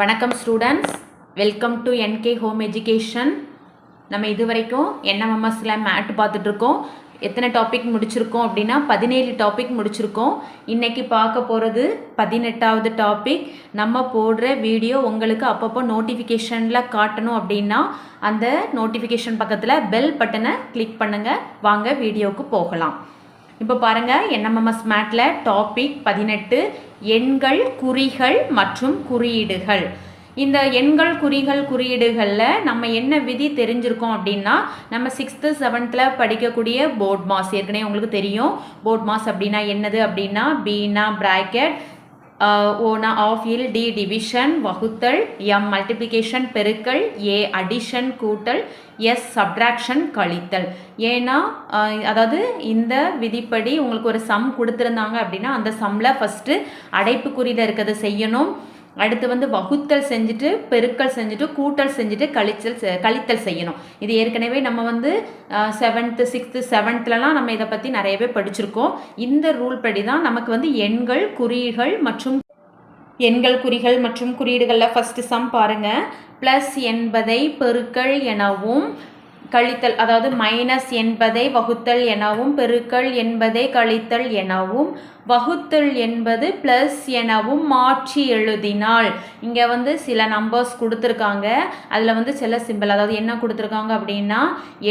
வணக்கம் students welcome to NK home education நம்ம இது வரைக்கும் என்எம்எம்எஸ்ல மேட் பார்த்துட்ருக்கோம் எத்தனை டாபிக் முடிச்சிருக்கோம் அப்படின்னா பதினேழு டாபிக் முடிச்சிருக்கோம். இன்றைக்கி பார்க்க போகிறது பதினெட்டாவது டாபிக் நம்ம போடுற வீடியோ உங்களுக்கு அப்பப்போ நோட்டிஃபிகேஷனில் காட்டணும் அப்படின்னா அந்த நோட்டிஃபிகேஷன் பக்கத்தில் பெல் பட்டனை கிளிக் பண்ணுங்கள் வாங்க வீடியோவுக்கு போகலாம். இப்போ பாருங்கள் என்எம்எம்எஸ் மேட்டில் டாபிக் பதினெட்டு எண்கள் குறிகள் மற்றும் குறியீடுகள். இந்த எண்கள் குறிகள் குறியீடுகளில் நம்ம என்ன விதி தெரிஞ்சிருக்கோம் அப்படின்னா நம்ம சிக்ஸ்த்து செவன்த்தில் படிக்கக்கூடிய போர்ட் மாஸ் ஏற்கனவே உங்களுக்கு தெரியும். போர்ட் மாஸ் அப்படின்னா என்னது அப்படின்னா பீனா பிராக்கெட் ஓனா ஆஃப் இல் டி டிவிஷன் வகுத்தல் எம் மல்டிப்ளிகேஷன் பெருக்கல் ஏ அடிஷன் கூட்டல் எஸ் சப்ட்ராக்ஷன் கழித்தல். ஏன்னா uh, அதாவது இந்த விதிப்படி உங்களுக்கு ஒரு சம் கொடுத்துருந்தாங்க அப்படின்னா அந்த சம்மில் ஃபஸ்ட்டு அடைப்புக்குறியில் இருக்கிறத செய்யணும். அடுத்து வந்து வகுத்தல் செஞ்சுட்டு பெருக்கல் செஞ்சுட்டு கூட்டல் செஞ்சுட்டு கழிச்சல் கழித்தல் செய்யணும். இது ஏற்கனவே நம்ம வந்து செவன்த்து சிக்ஸ்த்து செவன்த்துலலாம் நம்ம இதை பற்றி நிறையவே படிச்சிருக்கோம். இந்த ரூல் படி தான் நமக்கு வந்து எண்கள் குறிகள் மற்றும் எண்கள் குறிகள் மற்றும் குறியீடுகளில் ஃபஸ்ட்டு சம் பாருங்கள் ப்ளஸ் என்பதை பெருக்கல் எனவும் கழித்தல் அதாவது மைனஸ் என்பதை வகுத்தல் எனவும் பெருக்கல் என்பதை கழித்தல் எனவும் வகுத்தல் என்பது ப்ளஸ் எனவும் மாற்றி எழுதினால் இங்கே வந்து சில நம்பர்ஸ் கொடுத்துருக்காங்க. அதில் வந்து சில சிம்பிள் அதாவது என்ன கொடுத்துருக்காங்க அப்படின்னா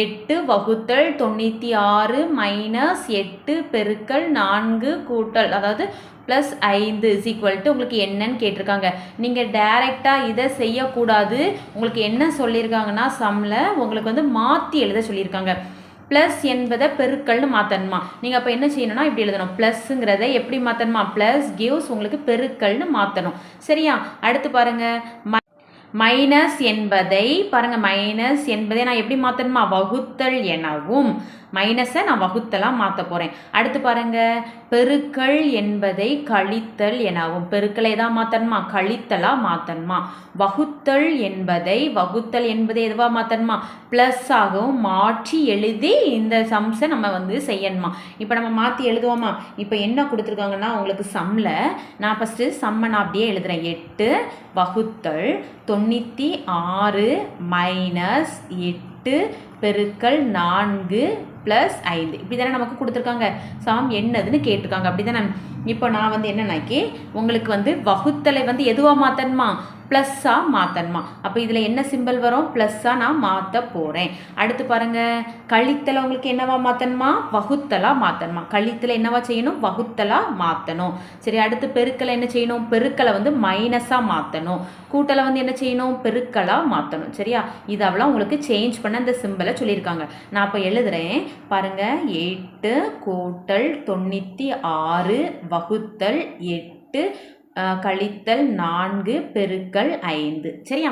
எட்டு வகுத்தல் தொண்ணூற்றி ஆறு மைனஸ் எட்டு பெருக்கல் நான்கு கூட்டல் அதாவது ப்ளஸ் ஐந்து இஸ் ஈக்குவல் டு உங்களுக்கு என்னன்னு கேட்டிருக்காங்க. நீங்கள் டைரெக்டாக இதை செய்யக்கூடாது. உங்களுக்கு என்ன சொல்லியிருக்காங்கன்னா சம்மில் உங்களுக்கு வந்து மாற்றி எழுத சொல்லியிருக்காங்க. ப்ளஸ் என்பதை பெருக்கல்னு மாற்றணுமா நீங்கள் அப்போ என்ன செய்யணும்னா இப்படி எழுதணும். ப்ளஸ்ஸுங்கிறத எப்படி மாற்றணுமா ப்ளஸ் கிவ்ஸ் உங்களுக்கு பெருக்கல்னு மாற்றணும் சரியா? அடுத்து பாருங்கள் மைனஸ் என்பதை பாருங்கள் மைனஸ் என்பதை நான் எப்படி மாற்றணுமா வகுத்தல் எனவும். மைனஸை நான் வகுத்தலாக மாற்ற போகிறேன் அடுத்து பாருங்கள் பெருக்கள் என்பதை கழித்தல் எனவும் பெருக்களை தான் மாற்றணுமா கழித்தலாக மாற்றணுமா வகுத்தல் என்பதை வகுத்தல் என்பதை எதுவாக மாற்றணுமா ப்ளஸ் ஆகவும் மாற்றி எழுதி இந்த சம்ஸை நம்ம வந்து செய்யணுமா? இப்போ நம்ம மாற்றி எழுதுவோமா? இப்போ என்ன கொடுத்துருக்காங்கன்னா உங்களுக்கு சம்மில் நான் ஃபஸ்ட்டு சம்மை நான் அப்படியே எழுதுகிறேன் எட்டு வகுத்தல் தொண்ணூற்றி ஆறு மைனஸ் எட்டு பெருக்கள் நான்கு ப்ளஸ் ஐந்து. இப்படி தானே நமக்கு கொடுத்துருக்காங்க. சாம் என்னதுன்னு கேட்டிருக்காங்க. அப்படி தானே இப்போ நான் வந்து என்னன்னாக்கி உங்களுக்கு வந்து வகுத்தலை வந்து எதுவாக மாற்றணுமா ப்ளஸ்ஸாக மாற்றணுமா அப்போ இதில் என்ன சிம்பிள் வரும்? ப்ளஸ்ஸாக நான் மாற்ற போகிறேன் அடுத்து பாருங்கள் கழித்தலை உங்களுக்கு என்னவா மாற்றணுமா வகுத்தலாக மாற்றணுமா கழித்தலை என்னவா செய்யணும்? வகுத்தலாக மாற்றணும் சரி அடுத்து பெருக்கலை என்ன செய்யணும்? பெருக்கலை வந்து மைனஸாக மாற்றணும் கூட்டலை வந்து என்ன செய்யணும்? பெருக்கலாக மாற்றணும் சரியா? இதெல்லாம் உங்களுக்கு சேஞ்ச் பண்ண அந்த சிம்பிளை சொல்லியிருக்காங்க. நான் இப்போ எழுதுகிறேன் பாருங்க. எட்டு கூட்டல் தொண்ணூற்றி ஆறு வகுத்தல் எட்டு கழித்தல் நான்கு பெருக்கல் ஐந்து. சரியா?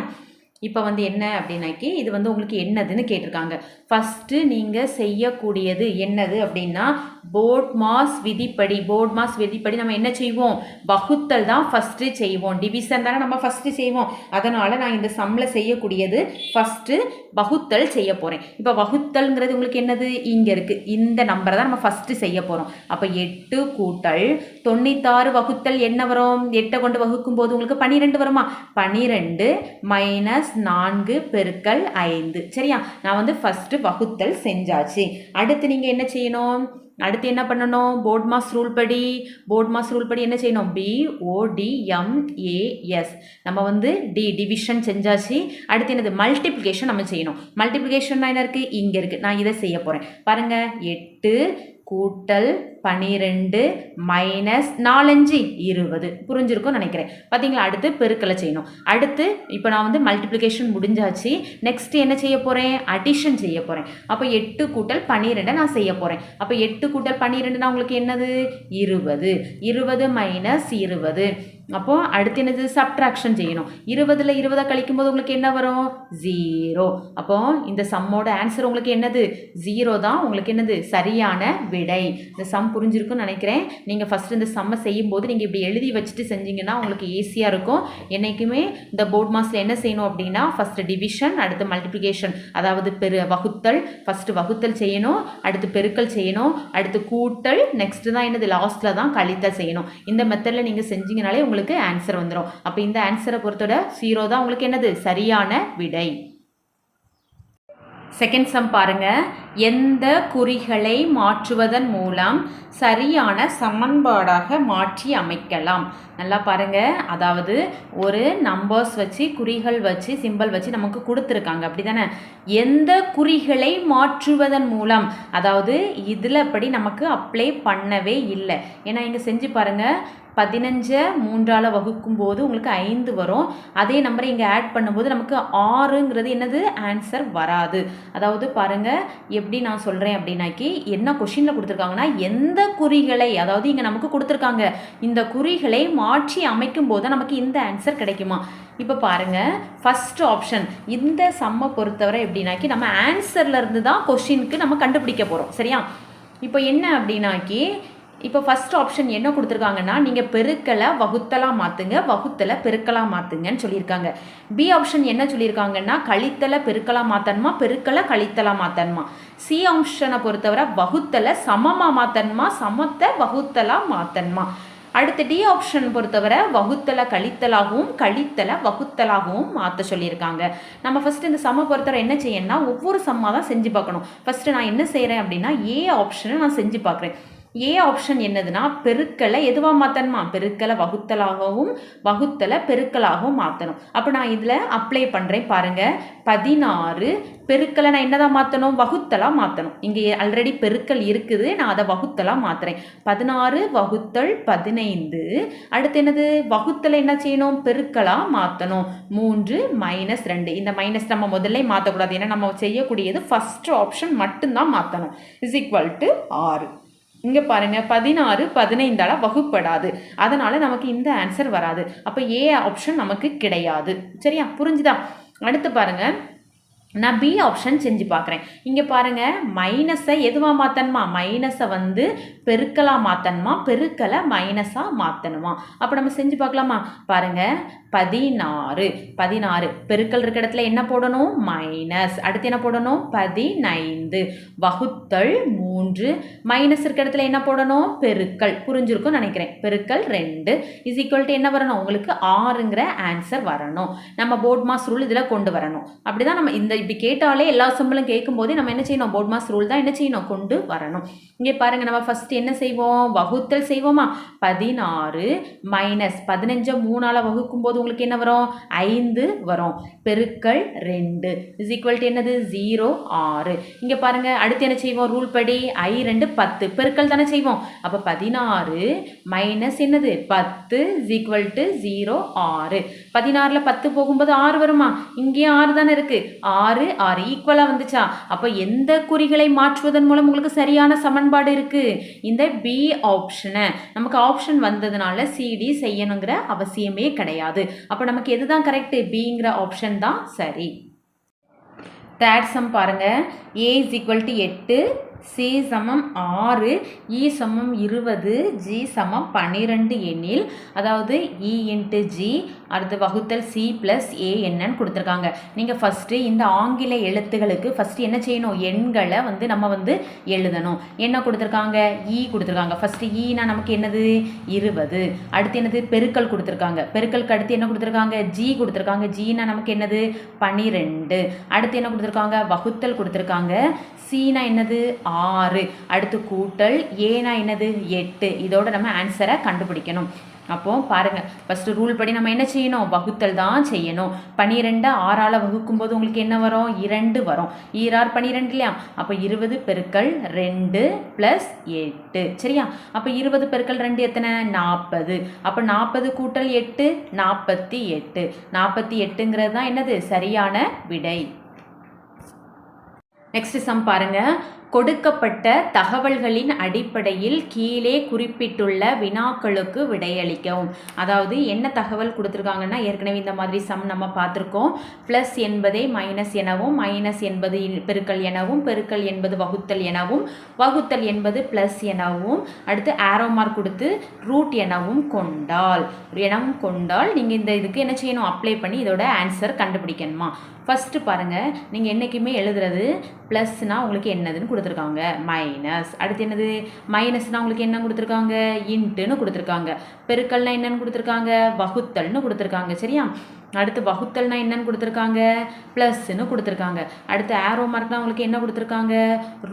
இப்போ வந்து என்ன அப்படின்னாக்கி இது வந்து உங்களுக்கு என்னதுன்னு கேட்டிருக்காங்க. ஃபஸ்ட்டு நீங்கள் செய்யக்கூடியது என்னது அப்படின்னா போர்ட் மாஸ் விதிப்படி போர்ட் மாஸ் விதிப்படி நம்ம என்ன செய்வோம்? வகுத்தல் தான் ஃபஸ்ட்டு செய்வோம். டிவிஷன் தானே நம்ம ஃபஸ்ட்டு செய்வோம். அதனால் நான் இந்த சம்மில் செய்யக்கூடியது ஃபஸ்ட்டு வகுத்தல் செய்ய போகிறேன் இப்போ வகுத்தல்ங்கிறது உங்களுக்கு என்னது? இங்கே இருக்குது இந்த நம்பரை தான் நம்ம ஃபஸ்ட்டு செய்ய போகிறோம் அப்போ எட்டு கூட்டல் தொண்ணூத்தாறு வகுத்தல் என்ன வரும்? எட்டை கொண்டு வகுக்கும் போது உங்களுக்கு பன்னிரெண்டு வருமா? பன்னிரெண்டு மைனஸ் நான்கு பெருக்கல் ஐந்து. சரியா? நான் வந்து ஃபஸ்ட்டு வகுத்தல் செஞ்சாச்சு. அடுத்து நீங்கள் என்ன செய்யணும்? அடுத்து என்ன பண்ணணும்? போர்ட் மாஸ் ரூல் படி போர்ட் மாஸ் ரூல் படி என்ன செய்யணும்? பி ஓடிஎம்ஏஎஸ் நம்ம வந்து டி டிவிஷன் செஞ்சாச்சு. அடுத்து என்னது? மல்டிப்ளிகேஷன் நம்ம செய்யணும். மல்டிப்ளிகேஷன் என்ன இருக்குது இங்கே இருக்குது நான் இதை செய்ய போகிறேன் பாருங்கள் எட்டு கூட்டல் பனிரெண்டு மைனஸ் நாலஞ்சு இருபது. புரிஞ்சிருக்கும் நினைக்கிறேன். பார்த்தீங்களா அடுத்து பெருக்கலை செய்யணும். அடுத்து இப்போ நான் வந்து மல்டிப்ளிகேஷன் முடிஞ்சாச்சு. நெக்ஸ்ட் என்ன செய்ய போகிறேன் அடிஷன் செய்ய போகிறேன் அப்போ எட்டு கூட்டல் பன்னிரெண்டை நான் செய்ய போகிறேன் அப்போ எட்டு கூட்டல் பன்னிரெண்டுனா உங்களுக்கு என்னது? இருபது. இருபது மைனஸ் இருபது. அப்போது அடுத்து என்னது? சப்ட்ராக்ஷன் செய்யணும். இருபதில் இருபதை கழிக்கும்போது உங்களுக்கு என்ன வரும்? ஜீரோ அப்போது இந்த சம்மோட ஆன்சர் உங்களுக்கு என்னது? ஜீரோ தான் உங்களுக்கு என்னது? சரியான விடை. இந்த சம் சம் புரிஞ்சிருக்குன்னு நினைக்கிறேன். நீங்கள் ஃபஸ்ட்டு இந்த சம்மை செய்யும்போது நீங்கள் இப்படி எழுதி வச்சுட்டு செஞ்சீங்கன்னா உங்களுக்கு ஈஸியாக இருக்கும். என்றைக்குமே இந்த போர்ட் மாஸில் என்ன செய்யணும் அப்படின்னா ஃபஸ்ட்டு டிவிஷன் அடுத்து மல்டிப்ளிகேஷன் அதாவது பெரு வகுத்தல். ஃபஸ்ட்டு வகுத்தல் செய்யணும் அடுத்து பெருக்கல் செய்யணும் அடுத்து கூட்டல். நெக்ஸ்ட்டு தான் என்னது? லாஸ்ட்டில் தான் கழித்தல் செய்யணும். இந்த மெத்தடில் நீங்கள் செஞ்சீங்கனாலே உங்களுக்கு ஆன்சர் வந்துடும் அப்போ இந்த ஆன்சரை பொறுத்தோட ஜீரோ தான் உங்களுக்கு என்னது? சரியான விடை. செகண்ட் சம் பாருங்க. எந்த குறிகளை மாற்றுவதன் மூலம் சரியான சமன்பாடாக மாற்றி அமைக்கலாம். நல்லா பாருங்க. அதாவது ஒரு நம்பர்ஸ் வச்சு குறிகள் வச்சு சிம்பல் வச்சு நமக்கு கொடுத்துருக்காங்க. அப்படி தானே எந்த குறிகளை மாற்றுவதன் மூலம் அதாவது இதில் அப்படி நமக்கு அப்ளை பண்ணவே இல்லை. ஏன்னா இங்கே செஞ்சு பாருங்கள் பதினஞ்சை மூன்றால் வகுக்கும் போது உங்களுக்கு ஐந்து வரும். அதே நம்பரை இங்கே ஆட் பண்ணும்போது நமக்கு ஆறுங்கிறது என்னது? ஆன்சர் வராது. அதாவது பாருங்கள் எப்படி நான் சொல்கிறேன் அப்படின்னாக்கி என்ன கொஷினில் கொடுத்துருக்காங்கன்னா எந்த குறிகளை அதாவது இங்கே நமக்கு கொடுத்துருக்காங்க இந்த குறிகளை மாற்றி அமைக்கும் போது நமக்கு இந்த ஆன்சர் கிடைக்குமா? இப்போ பாருங்கள் ஃபஸ்ட் ஆப்ஷன் இந்த சம்மை பொறுத்தவரை எப்படின்னாக்கி நம்ம ஆன்சர்லேருந்து தான் கொஷினுக்கு நம்ம கண்டுபிடிக்க போகிறோம் சரியா? இப்போ என்ன அப்படின்னாக்கி இப்போ ஃபஸ்ட் ஆப்ஷன் என்ன கொடுத்துருக்காங்கன்னா நீங்கள் பெருக்கலை வகுத்தலாக மாற்றுங்க வகுத்தலை பெருக்கலாக மாற்றுங்கன்னு சொல்லியிருக்காங்க. பி ஆப்ஷன் என்ன சொல்லியிருக்காங்கன்னா கழித்தலை பெருக்கலாக மாற்றணுமா பெருக்கலை கழித்தலாக மாற்றணுமா சி ஆப்ஷனை பொறுத்தவரை வகுத்தலை சமமாக மாற்றணுமா சமத்தை வகுத்தலாக மாற்றணுமா அடுத்து டி ஆப்ஷன் பொறுத்தவரை வகுத்தலை கழித்தலாகவும் கழித்தலை வகுத்தலாகவும் மாற்ற சொல்லியிருக்காங்க. நம்ம ஃபஸ்ட்டு இந்த சம பொறுத்தவரை என்ன செய்யணும்னா ஒவ்வொரு சம்மாக தான் செஞ்சு பார்க்கணும். ஃபஸ்ட்டு நான் என்ன செய்கிறேன் அப்படின்னா ஏ ஆப்ஷனை நான் செஞ்சு பார்க்குறேன். ஏ ஆப்ஷன் என்னதுன்னா பெருக்கலை எதுவாக மாற்றணுமா பெருக்கலை வகுத்தலாகவும் வகுத்தலை பெருக்கலாகவும் மாற்றணும் அப்போ நான் இதில் அப்ளை பண்ணுறேன் பாருங்கள் பதினாறு பெருக்கலை நான் என்னதான் மாற்றணும் வகுத்தலாக மாற்றணும் இங்கே ஆல்ரெடி பெருக்கல் இருக்குது. நான் அதை வகுத்தலாக மாற்றுறேன் பதினாறு வகுத்தல் பதினைந்து. அடுத்து என்னது? வகுத்தலை என்ன செய்யணும்? பெருக்கலாக மாற்றணும் மூன்று மைனஸ் ரெண்டு. இந்த மைனஸ் நம்ம முதல்ல மாற்றக்கூடாது ஏன்னா நம்ம செய்யக்கூடியது ஃபஸ்ட் ஆப்ஷன் மட்டும்தான் மாற்றணும் இஸ் ஈக்குவல் டு ஆறு. இங்கே பாருங்கள் பதினாறு பதினைந்தால் வகுப்படாது. அதனால் நமக்கு இந்த ஆன்சர் வராது. அப்போ ஏ ஆப்ஷன் நமக்கு கிடையாது. சரியா? புரிஞ்சுதா? அடுத்து பாருங்கள் நான் பி ஆப்ஷன் செஞ்சு பார்க்குறேன் இங்கே பாருங்கள் மைனஸை எதுவாக மாற்றணுமா மைனஸை வந்து பெருக்கலாக மாற்றணுமா பெருக்கலை மைனஸாக மாற்றணுமா அப்போ நம்ம செஞ்சு பார்க்கலாமா பாருங்கள் பதினாறு பதினாறு. பெருக்கல் இருக்கிற இடத்துல என்ன போடணும்? மைனஸ் அடுத்து என்ன போடணும்? பதினைந்து. வகுத்தல் மூன்று. மைனஸ் இருக்க இடத்துல என்ன போடணும்? பெருக்கல். புரிஞ்சிருக்கும் நினைக்கிறேன். பெருக்கல் ரெண்டு. இஸ் ஈக்குவல் டு என்ன வரணும்? உங்களுக்கு ஆறுங்கிற ஆன்சர் வரணும். நம்ம போர்ட் மாஸ் ரூல் இதில் கொண்டு வரணும். அப்படி தான் நம்ம இந்த இப்படி கேட்டாலே எல்லா சிம்பிளும் கேட்கும்போதே நம்ம என்ன செய்யணும்? போர்ட் மாஸ் ரூல் தான் என்ன செய்யணும்? கொண்டு வரணும். இங்கே பாருங்க நம்ம ஃபர்ஸ்ட் என்ன செய்வோம்? வகுத்தல் செய்வோமா? பதினாறு. மைனஸ் பதினஞ்சை மூணால் வகுக்கும் போது உங்களுக்கு என்ன வரும்? ஐந்து வரும். பெருக்கல் ரெண்டு. இஸ் ஈக்குவல் டு என்னது? ஜீரோ ஆறு. இங்கே பாருங்கள் அடுத்து என்ன செய்வோம்? ரூல் படி ஐ ரெண்டு பத்து பெருக்கல் தானே செய்வோம். அப்போ பதினாறு மைனஸ் என்னது? பத்து இஸ் ஈக்குவல் டு ஜீரோ ஆறு. பதினாறில் பத்து போகும்போது ஆறு வருமா? இங்கேயும் ஆறு தானே இருக்குது ஆறு ஆறு ஈக்குவலாக வந்துச்சா? அப்போ எந்த குறிகளை மாற்றுவதன் மூலம் உங்களுக்கு சரியான சமன்பாடு இருக்குது இந்த பி ஆப்ஷனை நமக்கு ஆப்ஷன் வந்ததுனால சிடி செய்யணுங்கிற அவசியமே கிடையாது. அப்போ நமக்கு எதுதான் கரெக்டு பிங்கிற ஆப்ஷன் தான் சரி. தேர்ட் சம் பாருங்கள் ஏ இஸ் ஈக்குவல் டு எட்டு சி சமம் ஆறு இ சமம் இருபது ஜி சமம் பன்னிரெண்டு எண்ணில் அதாவது இ இன்ட்டு ஜி அடுத்து வகுத்தல் சி ப்ளஸ் ஏ என்னன்னு கொடுத்துருக்காங்க. நீங்கள் ஃபஸ்ட்டு இந்த ஆங்கில எழுத்துகளுக்கு ஃபஸ்ட்டு என்ன செய்யணும்? எண்களை வந்து நம்ம வந்து எழுதணும். என்ன கொடுத்துருக்காங்க? இ e கொடுத்துருக்காங்க. ஃபஸ்ட்டு ஈனா e நமக்கு என்னது? இருபது. அடுத்து என்னது? பெருக்கல் கொடுத்துருக்காங்க. பெருக்கலுக்கு அடுத்து என்ன கொடுத்துருக்காங்க? ஜி கொடுத்துருக்காங்க. ஜீனா நமக்கு என்னது? பன்னிரெண்டு. அடுத்து என்ன கொடுத்துருக்காங்க? வகுத்தல் கொடுத்துருக்காங்க. சீனா என்னது? ஆறு. அடுத்து கூட்டல் ஏனா என்னது? எட்டு. இதோட நம்ம ஆன்சரை கண்டுபிடிக்கணும். அப்போது பாருங்கள் ஃபஸ்ட்டு ரூல் படி நம்ம என்ன செய்யணும்? வகுத்தல் தான் செய்யணும். பன்னிரெண்டு ஆறால் வகுக்கும்போது உங்களுக்கு என்ன வரும்? இரண்டு வரும். ஈரார் பன்னிரெண்டு இல்லையா? அப்போ இருபது பெருக்கள் ரெண்டு ப்ளஸ் எட்டு. சரியா? அப்போ இருபது பெருக்கள் ரெண்டு எத்தனை? நாற்பது. அப்போ நாற்பது கூட்டல் எட்டு நாற்பத்தி எட்டு. நாற்பத்தி எட்டுங்கிறது தான் என்னது? சரியான விடை. நெக்ஸ்ட் சம் பாருங்கள் கொடுக்கப்பட்ட தகவல்களின் அடிப்படையில் கீழே குறிப்பிட்டுள்ள வினாக்களுக்கு விடையளிக்கவும். அதாவது என்ன தகவல் கொடுத்துருக்காங்கன்னா ஏற்கனவே இந்த மாதிரி சம் நம்ம பார்த்துருக்கோம். ப்ளஸ் என்பதை மைனஸ் எனவும் மைனஸ் என்பது இல்- பெருக்கல் எனவும் பெருக்கல் என்பது வகுத்தல் எனவும் வகுத்தல் என்பது ப்ளஸ் எனவும் அடுத்து ஆரோ மார்க் கொடுத்து ரூட் எனவும் கொண்டால். எனவும் கொண்டால் நீங்கள் இந்த இதுக்கு என்ன செய்யணும்? அப்ளை பண்ணி இதோட ஆன்சர் கண்டுபிடிக்கணுமா? ஃபஸ்ட்டு பாருங்கள் நீங்கள் என்றைக்குமே எழுதுறது ப்ளஸ்னால் உங்களுக்கு என்னதுன்னு கொடுத்துருக்காங்க. மைனஸ் அடுத்து என்னது? மைனஸ்னால் உங்களுக்கு என்ன கொடுத்துருக்காங்க? இன்ட்டுன்னு கொடுத்துருக்காங்க. பெருக்கல்னால் என்னன்னு கொடுத்துருக்காங்க? வகுத்தல்னு கொடுத்துருக்காங்க. சரியா? அடுத்து வகுத்தல்னா என்னன்னு கொடுத்துருக்காங்க? ப்ளஸ்ன்னு கொடுத்துருக்காங்க. அடுத்து ஆரோ மார்க்னா உங்களுக்கு என்ன கொடுத்துருக்காங்க?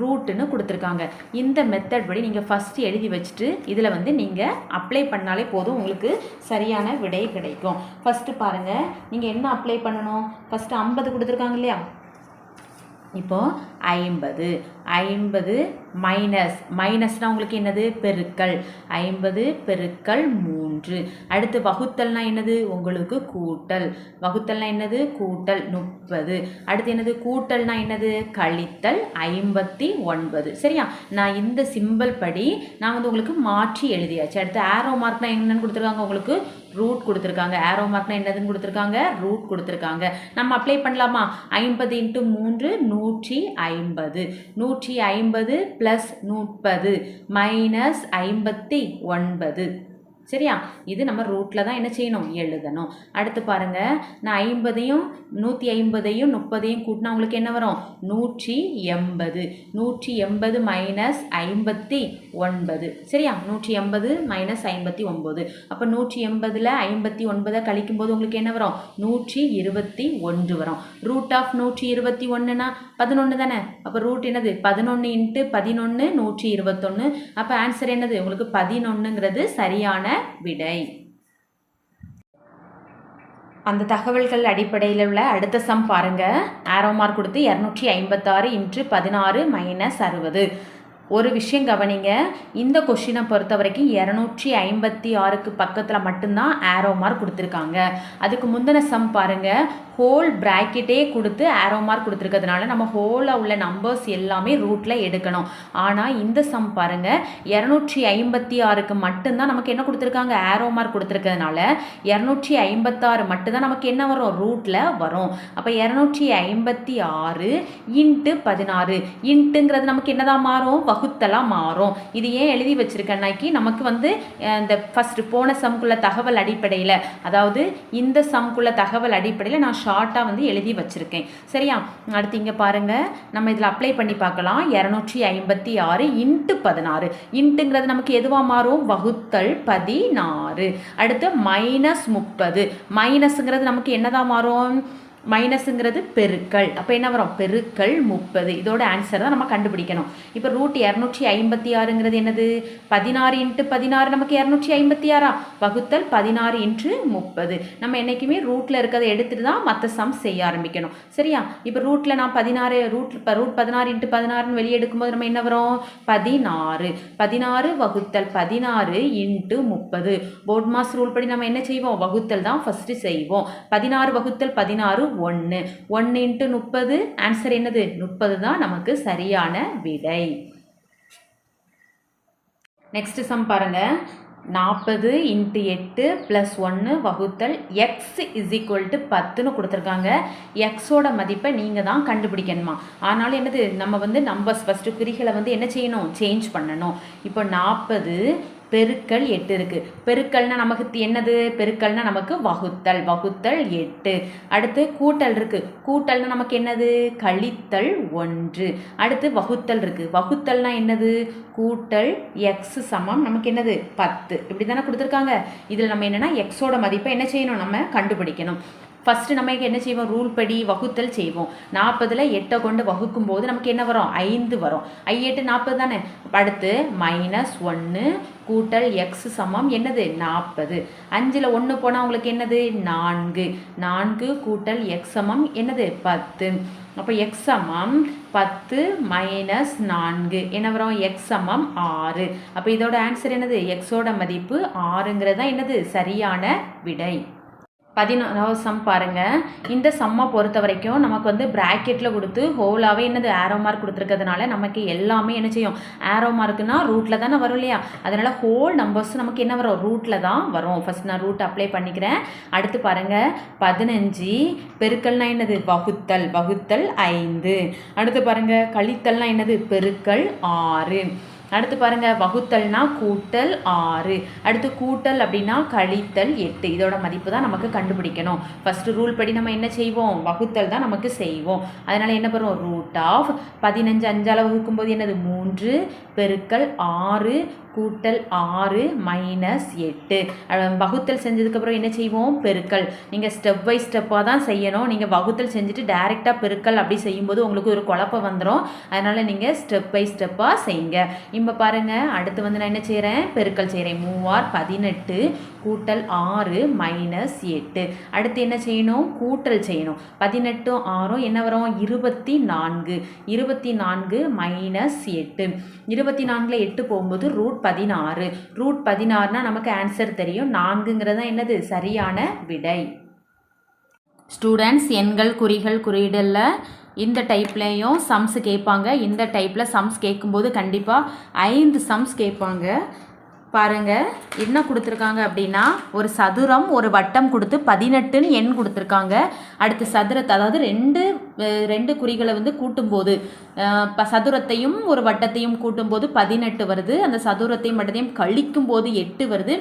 ரூட்டுன்னு கொடுத்துருக்காங்க. இந்த மெத்தட் படி நீங்கள் ஃபஸ்ட்டு எழுதி வச்சுட்டு இதில் வந்து நீங்கள் அப்ளை பண்ணாலே போதும் உங்களுக்கு சரியான விடை கிடைக்கும். ஃபஸ்ட்டு பாருங்கள் நீங்கள் என்ன அப்ளை பண்ணணும்? ஃபஸ்ட்டு ஐம்பது கொடுத்துருக்காங்க இல்லையா? இப்போது ஐம்பது. ஐம்பது மைனஸ் மைனஸ்னால் உங்களுக்கு என்னது? பெருக்கல். ஐம்பது பெருக்கல் மூன்று. அடுத்து வகுத்தல்னா என்னது? உங்களுக்கு கூட்டல். வகுத்தல்னா என்னது? கூட்டல் முப்பது. அடுத்து என்னது? கூட்டல்னா என்னது? கழித்தல் ஐம்பத்தி ஒன்பது. சரியா? நான் இந்த சிம்பிள் படி நான் வந்து உங்களுக்கு மாற்றி எழுதியாச்சு. அடுத்து ஆரோ மார்க்னா என்னென்னு கொடுத்துருக்காங்க உங்களுக்கு? ரூட் கொடுத்துருக்காங்க. ஆரோ மார்க்னா என்னதுன்னு கொடுத்துருக்காங்க? ரூட் கொடுத்துருக்காங்க. நம்ம அப்ளை பண்ணலாமா? ஐம்பது இன்ட்டு மூன்று நூற்றி ஐம்பது. நூற்றி ஐம்பது ப்ளஸ் முப்பது மைனஸ் ஐம்பத்தி ஒன்பது. சரியா? இது நம்ம ரூட்டில் தான் என்ன செய்யணும்? எழுதணும். அடுத்து பாருங்கள் நான் ஐம்பதையும் நூற்றி ஐம்பதையும் முப்பதையும் கூட்டினா உங்களுக்கு என்ன வரும்? நூற்றி எண்பது. நூற்றி எண்பது மைனஸ் ஐம்பத்தி ஒன்பது. சரியா? நூற்றி எண்பது மைனஸ் ஐம்பத்தி ஒம்பது அப்போ நூற்றி எண்பதில் ஐம்பத்தி ஒன்பதை கழிக்கும்போது உங்களுக்கு என்ன வரும்? நூற்றி இருபத்தி ஒன்று வரும். ரூட் ஆஃப் நூற்றி இருபத்தி ஒன்றுனா பதினொன்று தானே? அப்போ ரூட் என்னது? பதினொன்று இன்ட்டு பதினொன்று நூற்றி இருபத்தொன்று அப்போ ஆன்சர் என்னது? உங்களுக்கு பதினொன்றுங்கிறது சரியான விடை. அந்த தகவல்கள் அடிப்படையில் உள்ள அடுத்த சம் பாருங்க. ஆரோ மார்க் கொடுத்து இரநூற்றி ஐம்பத்தாறு இன்ட்டு பதினாறு மைனஸ் அறுபது. ஒரு விஷயம் கவனிங்க. இந்த கொஷினை பொறுத்த வரைக்கும் இரநூற்றி ஐம்பத்தி ஆறுக்கு பக்கத்தில் மட்டும்தான் ஆரோ மார்க் கொடுத்துருக்காங்க. அதுக்கு முந்தின சம் பாருங்க. ஹோல் ப்ராக்கெட்டே கொடுத்து ஆரோ மார்க் கொடுத்துருக்கிறதுனால நம்ம ஹோலில் உள்ள நம்பர்ஸ் எல்லாமே ரூட்டில் எடுக்கணும். ஆனால் இந்த சம் பாருங்க. இரநூற்றி ஐம்பத்தி ஆறுக்கு மட்டும்தான் நமக்கு என்ன கொடுத்துருக்காங்க? ஆரோ மார்க் கொடுத்துருக்கிறதுனால இரநூற்றி ஐம்பத்தாறு மட்டும்தான் நமக்கு என்ன வரும்? ரூட்டில் வரும். அப்போ இரநூற்றி ஐம்பத்தி ஆறு இன்ட்டு பதினாறு. இன்ட்டுங்கிறது நமக்கு என்னதான் மாறும்? வகுத்தலாக மாறும். இது ஏன் எழுதி வச்சிருக்கேன்னாக்கி நமக்கு வந்து இந்த ஃபஸ்ட்டு போன சம்குள்ள தகவல் அடிப்படையில் அதாவது இந்த சம்குள்ள தகவல் அடிப்படையில் நான் ஷார்ட்டாக வந்து எழுதி வச்சுருக்கேன். சரியா? அடுத்து இங்கே பாருங்கள் நம்ம இதில் அப்ளை பண்ணி பார்க்கலாம். இரநூற்றி ஐம்பத்தி ஆறு இன்ட்டு பதினாறு. இன்ட்டுங்கிறது நமக்கு எதுவாக மாறும்? வகுத்தல் பதினாறு. அடுத்து மைனஸ் முப்பது. மைனஸுங்கிறது நமக்கு என்னதான் மாறும்? மைனஸுங்கிறது பெருக்கள். அப்போ என்ன வரும்? பெருக்கள் முப்பது. இதோட ஆன்சர் தான் நம்ம கண்டுபிடிக்கணும். இப்போ ரூட் இரநூற்றி ஐம்பத்தி ஆறுங்கிறது என்னது? பதினாறு இன்ட்டு பதினாறு நமக்கு இரநூற்றி ஐம்பத்தி ஆறா? வகுத்தல் பதினாறு இன்ட்டு முப்பது. நம்ம என்றைக்குமே ரூட்டில் இருக்கிறத எடுத்துட்டு தான் மற்ற சம் செய்ய ஆரம்பிக்கணும். சரியா? இப்போ ரூட்டில் நான் பதினாறு ரூட் இப்போ ரூட் பதினாறு இன்ட்டு பதினாறுன்னு வெளியே எடுக்கும்போது நம்ம என்ன வரும்? பதினாறு. பதினாறு வகுத்தல் பதினாறு இன்ட்டு முப்பது. போர்ட் மாஸ் ரூல் படி நம்ம என்ன செய்வோம்? வகுத்தல் தான் ஃபஸ்ட்டு செய்வோம். பதினாறு வகுத்தல் பதினாறு ஒன்று ஒன்று இன்ட்டு முப்பது. ஆன்சர் என்னது? முப்பது தான் நமக்கு சரியான விடை. நெக்ஸ்ட் சம் பாருங்க. நாற்பது இன்ட்டு எட்டு ப்ளஸ் ஒன்று வகுத்தல் எக்ஸ் இஸ் ஈக்குவல் டு பத்துன்னு கொடுத்துருக்காங்க. எக்ஸோட மதிப்பை நீங்கள் தான் கண்டுபிடிக்கணுமா? ஆனாலும் என்னது? நம்ம வந்து நம்பர்ஸ் ஃபஸ்ட்டு குறிகளை வந்து என்ன செய்யணும்? சேஞ்ச் பண்ணணும். இப்போ நாற்பது பெருக்கல் எட்டு இருக்கு. பெருக்கல்னால் நமக்கு என்னது? பெருக்கல்னால் நமக்கு வகுத்தல். வகுத்தல் எட்டு. அடுத்து கூட்டல் இருக்கு. கூட்டல்னா நமக்கு என்னது? கழித்தல் ஒன்று. அடுத்து வகுத்தல் இருக்கு. வகுத்தல்னா என்னது? கூட்டல் எக்ஸ் சமம். நமக்கு என்னது? பத்து. இப்படி தானே கொடுத்துருக்காங்க. இதில் நம்ம என்னன்னா எக்ஸோட மதிப்பை என்ன செய்யணும்? நம்ம கண்டுபிடிக்கணும். ஃபஸ்ட்டு நம்ம என்ன செய்வோம்? ரூல் படி வகுத்தல் செய்வோம். நாற்பதில் எட்டை கொண்டு வகுக்கும் போது நமக்கு என்ன வரும்? ஐந்து வரும். ஐ எட்டு நாற்பது தானே? அடுத்து மைனஸ் ஒன்று கூட்டல் எக்ஸ் சமம் என்னது? நாற்பது அஞ்சில் ஒன்று போனால் உங்களுக்கு என்னது? நான்கு. நான்கு கூட்டல் எக்ஸ் சமம் என்னது? பத்து. அப்போ எக்ஸ் சமம் பத்து மைனஸ் நான்கு. என்ன வரும்? எக்ஸ் சமம் ஆறு. அப்போ இதோட ஆன்சர் என்னது? எக்ஸோட மதிப்பு ஆறுங்கிறது தான் என்னது? சரியான விடை. பதினோராவது சம் பாருங்கள் இந்த சம்மை பொறுத்த வரைக்கும் நமக்கு வந்து ப்ராக்கெட்டில் கொடுத்து ஹோலாகவே என்னது ஆரோ மார்க் கொடுத்துருக்கிறதுனால நமக்கு எல்லாமே என்ன செய்யும்? ஆரோ மார்க்குனா ரூட்டில் தானே வரும் இல்லையா? அதனால் ஹோல் நம்பர்ஸ் நமக்கு என்ன வரும்? ரூட்டில் தான் வரும். ஃபஸ்ட் நான் ரூட் அப்ளை பண்ணிக்கிறேன். அடுத்து பாருங்கள் பதினஞ்சு. பெருக்கல்னால் என்னது? வகுத்தல். வகுத்தல் ஐந்து. அடுத்து பாருங்கள் கழித்தல்னால் என்னது? பெருக்கல் ஆறு. அடுத்து பாருங்கள் வகுத்தல்னா கூட்டல் ஆறு. அடுத்து கூட்டல் அப்படின்னா கழித்தல் எட்டு. இதோட மதிப்பு தான் நமக்கு கண்டுபிடிக்கணும். ஃபஸ்ட்டு ரூல் படி நம்ம என்ன செய்வோம்? வகுத்தல் தான் நமக்கு செய்வோம். அதனால் என்ன பண்ணுவோம் ரூட் ஆஃப் பதினஞ்சு அஞ்சால் வகுக்கும்போது என்னது? மூன்று பெருக்கல் ஆறு கூட்டல் ஆறு மைனஸ் எட்டு. வகுத்தல் செஞ்சதுக்கப்புறம் என்ன செய்வோம்? பெருக்கல். நீங்கள் ஸ்டெப் பை ஸ்டெப்பாக தான் செய்யணும். நீங்கள் வகுத்தல் செஞ்சுட்டு டைரெக்டாக பெருக்கல் அப்படி செய்யும்போது உங்களுக்கு ஒரு குழப்பம் வந்துடும் அதனால் நீங்கள் ஸ்டெப் பை ஸ்டெப்பாக செய்யுங்க இப்போ பாருங்கள் அடுத்து வந்து நான் என்ன செய்கிறேன் பெருக்கல் செய்கிறேன் மூவார் பதினெட்டு கூட்டல் ஆறு மைனஸ் எட்டு. அடுத்து என்ன செய்யணும்? கூட்டல் செய்யணும். பதினெட்டும் ஆறும் என்ன வரும்? இருபத்தி நான்கு இருபத்தி நான்கு மைனஸ் எட்டு. இருபத்தி நான்கில் எட்டு போகும்போது ரூட் பதினாறு. ரூட் பதினாறுனா நமக்கு ஆன்சர் தெரியும். நான்குங்கிறது தான் என்னது? சரியான விடை. ஸ்டூடெண்ட்ஸ் எண்கள் குறிகள் குறியீடலில் இந்த டைப்லேயும் சம்ஸ் கேட்பாங்க. இந்த டைப்பில் சம்ஸ் கேட்கும்போது கண்டிப்பாக ஐந்து சம்ஸ் கேட்பாங்க. பாருங்கள் என்ன கொடுத்துருக்காங்க அப்படின்னா ஒரு சதுரம் ஒரு வட்டம் கொடுத்து பதினெட்டுன்னு எண் கொடுத்துருக்காங்க. அடுத்து சதுரத்தை அதாவது ரெண்டு ரெண்டு குறிகளை வந்து கூட்டும்போது இப்போ சதுரத்தையும் ஒரு வட்டத்தையும் கூட்டும்போது பதினெட்டு வருது. அந்த சதுரத்தையும் வட்டத்தையும் கழிக்கும் போது எட்டு வருது.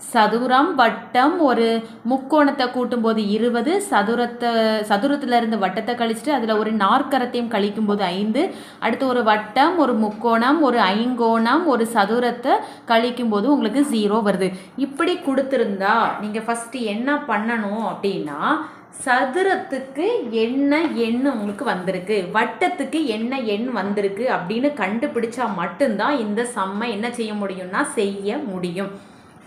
சதுரம் வட்டம் ஒரு முக்கோணத்தை கூட்டும்போது இருபது சதுரத்தை சதுரத்தில் இருந்து வட்டத்தை கழிச்சிட்டு அதில் ஒரு நாற்கரத்தையும் கழிக்கும்போது ஐந்து. அடுத்து ஒரு வட்டம் ஒரு முக்கோணம் ஒரு ஐங்கோணம் ஒரு சதுரத்தை கழிக்கும்போது உங்களுக்கு ஜீரோ வருது. இப்படி கொடுத்துருந்தா நீங்கள் ஃபஸ்ட்டு என்ன பண்ணணும் அப்படின்னா சதுரத்துக்கு என்ன எண் உங்களுக்கு வந்திருக்கு வட்டத்துக்கு என்ன எண் வந்திருக்கு அப்படின்னு கண்டுபிடிச்சா மட்டும்தான் இந்த சம்மை என்ன செய்ய முடியும்னா செய்ய முடியும்.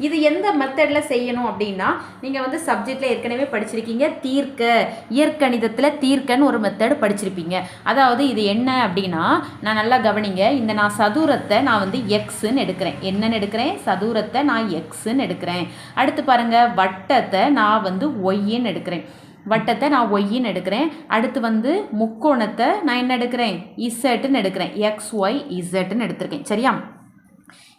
இது எந்த மெத்தடில் செய்யணும் அப்படின்னா நீங்கள் வந்து சப்ஜெக்டில் ஏற்கனவே படிச்சிருக்கீங்க. தீர்க்க இயற்கணிதத்தில் தீர்க்கன்னு ஒரு மெத்தட் படிச்சிருப்பீங்க. அதாவது இது என்ன அப்படின்னா நான் நல்லா கவனிங்க இந்த நான் சதுரத்தை நான் வந்து எக்ஸுன்னு எடுக்கிறேன். என்னன்னு எடுக்கிறேன்? சதுரத்தை நான் எக்ஸுன்னு எடுக்கிறேன். அடுத்து பாருங்கள் வட்டத்தை நான் வந்து ஒய்ன்னு எடுக்கிறேன். வட்டத்தை நான் ஒய்ன்னு எடுக்கிறேன். அடுத்து வந்து முக்கோணத்தை நான் என்ன எடுக்கிறேன்? இசட்டுன்னு எடுக்கிறேன். எக்ஸ் ஒய் இசட்டுன்னு எடுத்திருக்கேன். சரியா?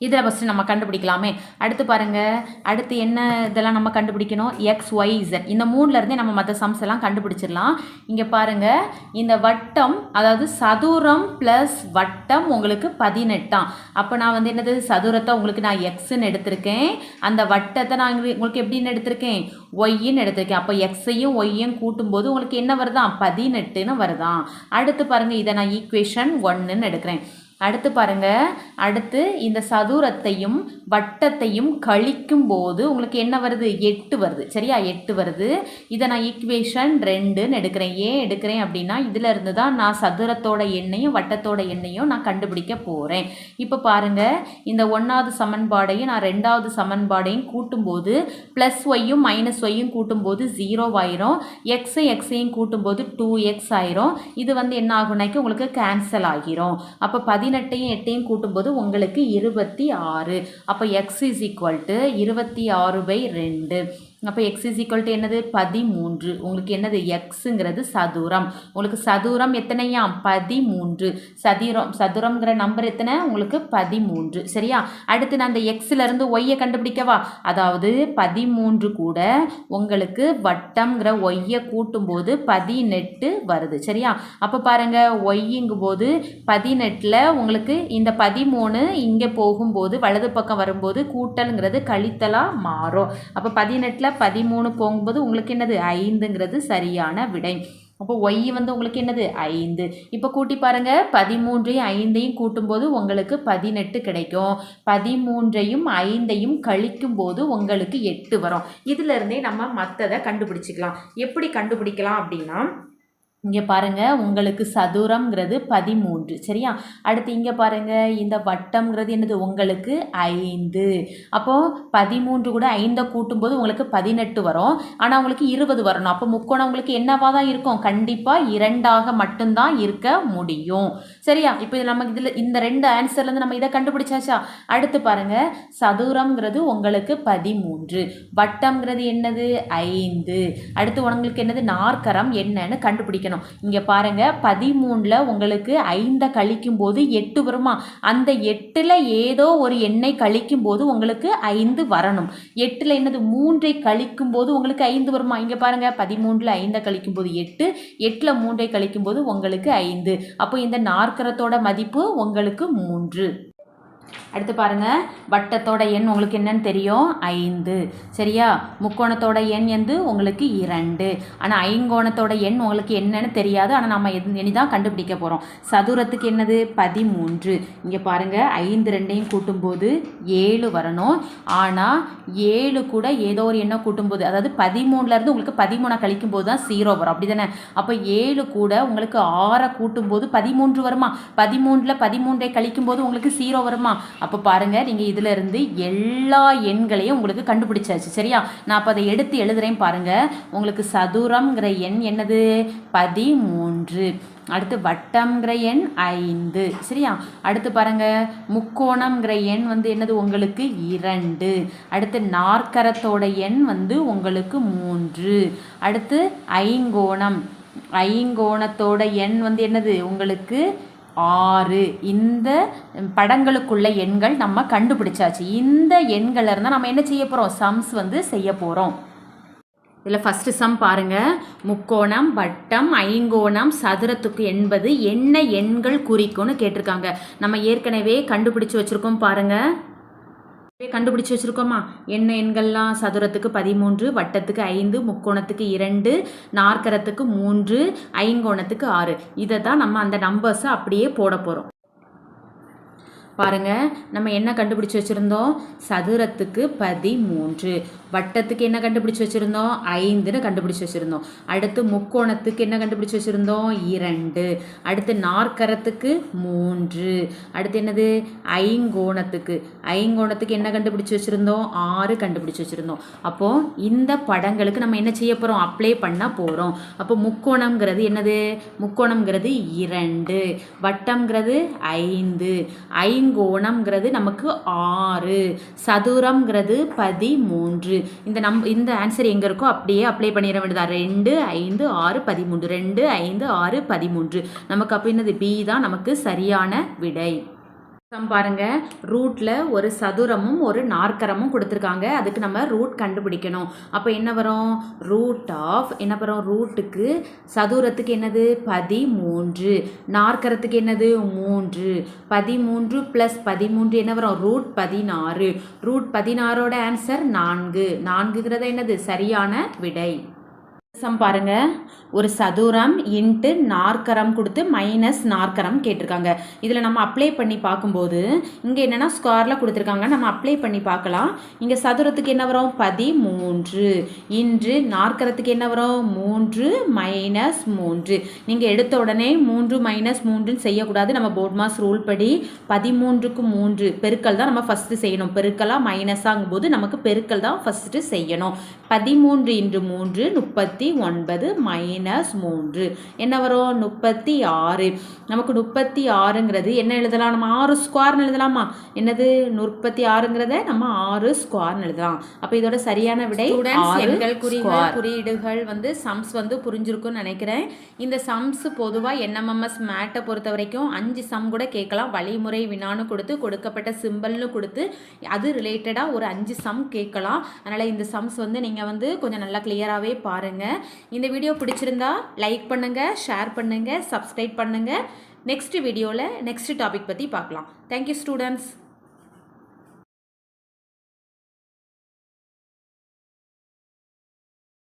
இதில் ஃபஸ்ட்டு நம்ம கண்டுபிடிக்கலாமே. அடுத்து பாருங்கள் அடுத்து என்ன இதெல்லாம் நம்ம கண்டுபிடிக்கணும்? எக்ஸ் ஒய் இசட் இந்த மூணுலேருந்தே நம்ம மற்ற சம்ஸ் எல்லாம் கண்டுபிடிச்சிடலாம். இங்கே பாருங்கள் இந்த வட்டம் அதாவது சதுரம் ப்ளஸ் வட்டம் உங்களுக்கு பதினெட்டாம். அப்போ நான் வந்து என்னது? சதுரத்தை உங்களுக்கு நான் எக்ஸுன்னு எடுத்திருக்கேன். அந்த வட்டத்தை நான் உங்களுக்கு எப்படின்னு எடுத்திருக்கேன்? ஒய்ன்னு எடுத்திருக்கேன். அப்போ எக்ஸையும் ஒய்யும் கூட்டும்போது உங்களுக்கு என்ன வருதான் பதினெட்டுன்னு வருதான் அடுத்து பாருங்கள் இதை நான் ஈக்குவேஷன் ஒன்றுன்னு எடுக்கிறேன். அடுத்து பாருங்க. அடுத்து இந்த சதுரத்தையும் வட்டத்தையும் கழிக்கும் போது உங்களுக்கு என்ன வருது? எட்டு வருது. சரியா? எட்டு வருது. இதை நான் ஈக்குவேஷன் ரெண்டுன்னு எடுக்கிறேன். ஏன் எடுக்கிறேன் அப்படின்னா இதில் இருந்து தான் நான் சதுரத்தோட எண்ணையும் வட்டத்தோட எண்ணையும் நான் கண்டுபிடிக்க போகிறேன் இப்போ பாருங்க. இந்த ஒன்றாவது சமன்பாடையும் நான் ரெண்டாவது சமன்பாடையும் கூட்டும்போது ப்ளஸ் ஒய்யும் மைனஸ் ஒய்யும் கூட்டும்போது ஜீரோ ஆயிரும். எக்ஸை எக்ஸையும் கூட்டும்போது டூ எக்ஸ் ஆயிரும். இது வந்து என்ன ஆகும்னாக்கி உங்களுக்கு கேன்சல் ஆகிரும். அப்போ பதி பதினெட்டையும் எட்டையும் கூட்டும்போது உங்களுக்கு இருபத்தி ஆறு. அப்போ எக்ஸ் இஸ் ஈக்குவல் டு இருபத்தி ஆறு பை ரெண்டு. அப்போ எக்ஸ் இஸ் ஈக்குவல் டு என்னது? பதிமூன்று. உங்களுக்கு என்னது? எக்ஸுங்கிறது சதுரம். உங்களுக்கு சதுரம் எத்தனையாம் பதிமூன்று. சதுரம் சதுரம்ங்கிற நம்பர் எத்தனை? உங்களுக்கு பதிமூன்று. சரியா? அடுத்து நான் அந்த எக்ஸ்ல இருந்து ஒய்யை கண்டுபிடிக்கவா? அதாவது பதிமூன்று கூட உங்களுக்கு வட்டம்ங்கிற ஒய்யை கூட்டும்போது பதினெட்டு வருது. சரியா? அப்போ பாருங்கள் ஒய்யுங்கும் போது பதினெட்டில் உங்களுக்கு இந்த பதிமூணு இங்கே போகும்போது வலது பக்கம் வரும்போது கூட்டலுங்கிறது கழித்தலாக மாறும். அப்போ பதினெட்டில் பதிமூணு போகும்போது உங்களுக்கு என்னது? ஐந்துங்கிறது சரியான விடை. அப்போ ஒய் வந்து உங்களுக்கு என்னது? ஐந்து. இப்போ கூட்டி பாருங்கள் பதிமூன்றையும் ஐந்தையும் கூட்டும்போது உங்களுக்கு பதினெட்டு கிடைக்கும். பதிமூன்றையும் ஐந்தையும் கழிக்கும் போது உங்களுக்கு எட்டு வரும். இதிலிருந்தே நம்ம மற்றதை கண்டுபிடிச்சிக்கலாம். எப்படி கண்டுபிடிக்கலாம் அப்படின்னா இங்கே பாருங்கள் உங்களுக்கு சதுரம்ங்கிறது பதிமூன்று. சரியா? அடுத்து இங்கே பாருங்கள் இந்த வட்டம்ங்கிறது என்னது? உங்களுக்கு ஐந்து. அப்போது பதிமூன்று கூட ஐந்தை கூட்டும்போது உங்களுக்கு பதினெட்டு வரும். ஆனால் உங்களுக்கு இருபது வரணும். அப்போ முக்கோணம் உங்களுக்கு என்னவா தான் இருக்கும்? கண்டிப்பாக இரண்டாக மட்டும்தான் இருக்க முடியும். சரியா? இப்போ இது நமக்கு இதில் இந்த ரெண்டு ஆன்சர்லேருந்து நம்ம இதை கண்டுபிடிச்சாச்சா? அடுத்து பாருங்க சதுரம்ங்கிறது உங்களுக்கு பதிமூன்று. வட்டம்ங்கிறது என்னது? ஐந்து. அடுத்து உங்களுக்கு என்னது? நாற்கரம் என்னன்னு கண்டுபிடிக்கணும். இங்கே பாருங்க பதிமூணில் உங்களுக்கு ஐந்தை கழிக்கும் போது எட்டு வருமா? அந்த எட்டில் ஏதோ ஒரு எண்ணை கழிக்கும் போது உங்களுக்கு ஐந்து வரணும். எட்டில் என்னது? மூன்றை கழிக்கும் போது உங்களுக்கு ஐந்து வருமா? இங்கே பாருங்க பதிமூணில் ஐந்தை கழிக்கும் போது எட்டு எட்டில் மூன்றை கழிக்கும் போது உங்களுக்கு ஐந்து. அப்போ இந்த நாற்கரத்தோட மதிப்பு உங்களுக்கு மூன்று. அடுத்து பாருங்கள் வட்டத்தோட எண் உங்களுக்கு என்னன்னு தெரியும்? ஐந்து. சரியா? முக்கோணத்தோட எண் வந்து உங்களுக்கு இரண்டு. ஆனால் ஐங்கோணத்தோட எண் உங்களுக்கு என்னன்னு தெரியாது. ஆனால் நம்ம எது எண்ணி தான் கண்டுபிடிக்க போகிறோம் சதுரத்துக்கு என்னது? பதிமூன்று. இங்கே பாருங்கள் ஐந்து ரெண்டையும் கூட்டும்போது ஏழு வரணும். ஆனால் ஏழு கூட ஏதோ ஒரு எண்ணை கூட்டும்போது அதாவது பதிமூணுலேருந்து உங்களுக்கு பதிமூணை கழிக்கும் போது தான் சீரோ வரும். அப்படி தானே அப்போ ஏழு கூட உங்களுக்கு ஆறை கூட்டும்போது பதிமூன்று வருமா? பதிமூன்றில் பதிமூன்றை கழிக்கும் போது உங்களுக்கு சீரோ வருமா? அப்போ பாருங்கள் நீங்கள் இதிலிருந்து எல்லா எண்களையும் உங்களுக்கு கண்டுபிடிச்சாச்சு சரியா? நான் அப்போ அதை எடுத்து எழுதுகிறேன் பாருங்கள் உங்களுக்கு சதுரம்ங்கிற எண் என்னது? பதிமூன்று. அடுத்து வட்டம்ங்கிற எண் ஐந்து சரியா? அடுத்து பாருங்கள் முக்கோணம்ங்கிற எண் வந்து என்னது? உங்களுக்கு இரண்டு. அடுத்து நாற்கரத்தோட எண் வந்து உங்களுக்கு மூன்று. அடுத்து ஐங்கோணம். ஐங்கோணத்தோட எண் வந்து என்னது? உங்களுக்கு ஆறு. இந்த படங்களுக்குள்ள எண்கள் நம்ம கண்டுபிடிச்சாச்சு. இந்த எண்கள் இருந்தால் நம்ம என்ன செய்ய போகிறோம் சம்ஸ் வந்து செய்ய போகிறோம் இதில் ஃபஸ்ட்டு சம் பாருங்கள் முக்கோணம் வட்டம் ஐங்கோணம் சதுரத்துக்கு என்பது என்ன எண்கள் குறிக்கும்னு கேட்டிருக்காங்க. நம்ம ஏற்கனவே கண்டுபிடிச்சு வச்சுருக்கோம் பாருங்கள் கண்டுபிடிச்சு வச்சுருக்கோமா? என்ன எண்கள்லாம் சதுரத்துக்கு பதிமூன்று வட்டத்துக்கு ஐந்து முக்கோணத்துக்கு இரண்டு நாற்கரத்துக்கு மூன்று ஐங்கோணத்துக்கு ஆறு. இதை தான் நம்ம அந்த நம்பர்ஸை அப்படியே போட போகிறோம் பாருங்க நம்ம என்ன கண்டுபிடிச்சி வச்சுருந்தோம்? சதுரத்துக்கு பதிமூன்று. வட்டத்துக்கு என்ன கண்டுபிடிச்சி வச்சுருந்தோம்? ஐந்துன்னு கண்டுபிடிச்சி வச்சுருந்தோம். அடுத்து முக்கோணத்துக்கு என்ன கண்டுபிடிச்சி வச்சுருந்தோம்? இரண்டு. அடுத்து நாற்கரத்துக்கு மூன்று. அடுத்து என்னது? ஐங்கோணத்துக்கு. ஐங்கோணத்துக்கு என்ன கண்டுபிடிச்சி வச்சுருந்தோம்? ஆறு கண்டுபிடிச்சி வச்சுருந்தோம். அப்போது இந்த படங்களுக்கு நம்ம என்ன செய்ய போகிறோம் அப்ளை பண்ண போகிறோம் அப்போ முக்கோணங்கிறது என்னது? முக்கோணங்கிறது இரண்டு. வட்டம்ங்கிறது ஐந்து. ஐங்கோணம்ங்கிறது நமக்கு ஆறு. சதுரம்ங்கிறது பதிமூன்று. இந்த நம் இந்த ஆன்சர் எங்கே இருக்கோ அப்படியே அப்ளை பண்ணிட வேண்டியதா ரெண்டு ஐந்து ஆறு பதிமூன்று. ரெண்டு ஐந்து ஆறு பதிமூன்று. நமக்கு அப்போ என்னது? பி தான் நமக்கு சரியான விடை. சம் பாருங்க. ரூட்டில் ஒரு சதுரமும் ஒரு நாற்கரமும் கொடுத்துருக்காங்க. அதுக்கு நம்ம ரூட் கண்டுபிடிக்கணும். அப்போ என்ன வரும்? ரூட் ஆஃப் என்ன வரும்? ரூட்டுக்கு சதுரத்துக்கு என்னது? பதிமூன்று. நாற்கரத்துக்கு என்னது? மூன்று. பதிமூன்று ப்ளஸ் பதிமூன்று என்ன வரும்? ரூட் பதினாறு. ரூட் பதினாறோட ஆன்சர் நான்கு. நான்குங்கிறது என்னது? சரியான விடை. சம் பாருங்க. ஒரு சதுரம் இன்ட்டு நாற்கரம் கொடுத்து மைனஸ் நாற்கரம் கேட்டிருக்காங்க. இதில் நம்ம அப்ளை பண்ணி பார்க்கும்போது இங்கே என்னென்னா ஸ்கொயரில் கொடுத்துருக்காங்க. நம்ம அப்ளை பண்ணி பார்க்கலாம். இங்கே சதுரத்துக்கு என்ன வரும்? பதிமூன்று. இன்று நாற்கரத்துக்கு என்ன வரும்? மூன்று மைனஸ் மூன்று. நீங்கள் எடுத்த உடனே மூன்று மைனஸ் மூன்றுன்னு செய்யக்கூடாது. நம்ம போர்ட் மாஸ் ரூல் படி பதிமூன்றுக்கு மூன்று. பெருக்கல் தான் நம்ம ஃபஸ்ட்டு செய்யணும். பெருக்கலாக மைனஸாகும் போது நமக்கு பெருக்கல் தான் ஃபஸ்ட்டு செய்யணும். பதிமூன்று இன்று மூன்று முப்பத்தி ஒன்பது மைனஸ் மூன்று. என்ன வரும்? முப்பத்தி ஆறு. நமக்கு முப்பத்தி ஆறுங்கிறது என்ன எழுதலாம்? நம்ம ஆறு ஸ்கொயர்னு எழுதலாமா? என்னது? முப்பத்தி ஆறுங்கிறத நம்ம ஆறு ஸ்கொயர்னு எழுதலாம். அப்போ இதோட சரியான விடை எண்கள் குறிகள். குறியீடுகள் வந்து சம்ஸ் வந்து புரிஞ்சிருக்கும்னு நினைக்கிறேன். இந்த சம்ஸ் பொதுவாக என்எம்எம்எஸ் மேட்டை பொறுத்த வரைக்கும் அஞ்சு சம் கூட கேட்கலாம். வழிமுறை வினான்னு கொடுத்து கொடுக்கப்பட்ட சிம்பிள்னு கொடுத்து அது ரிலேட்டடாக ஒரு அஞ்சு சம் கேட்கலாம். அதனால் இந்த சம்ஸ் வந்து நீங்கள் வந்து கொஞ்சம் நல்லா கிளியராகவே பாருங்கள் இந்த வீடியோ பிடிச்சிருந்தா லைக் பண்ணுங்கள் ஷேர் பண்ணுங்கள் சப்ஸ்கிரைப் பண்ணுங்கள் நெக்ஸ்ட் வீடியோவில் நெக்ஸ்ட் டாபிக் பற்றி பார்க்கலாம். Thank you students